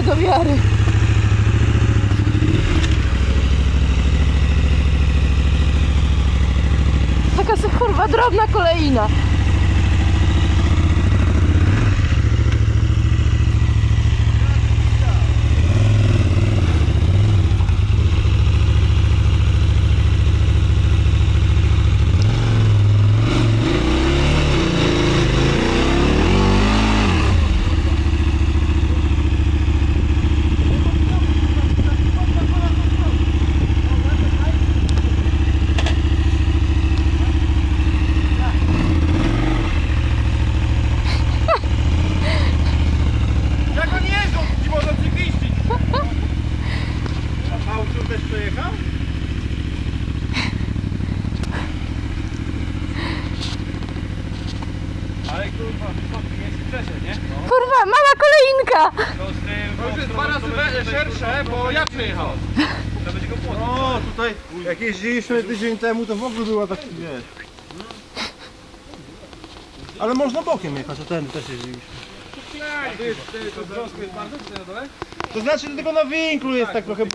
nie do wiary. Taka se kurwa drobna kolejna. Też przejechał? Ale kurwa, wysoki jest i nie? Kurwa, mała kolejnka. To z tym... To już jest dwa razy we- szersze, bo ja przejechałem. To będzie go. O, tutaj jak jeździliśmy tydzień temu, to w ogóle była tak, wiesz. Ale można bokiem jechać, a ten też jeździliśmy. To jest, to wrząsko jest bardzo, czy na dole? To znaczy tylko na winklu jest tak trochę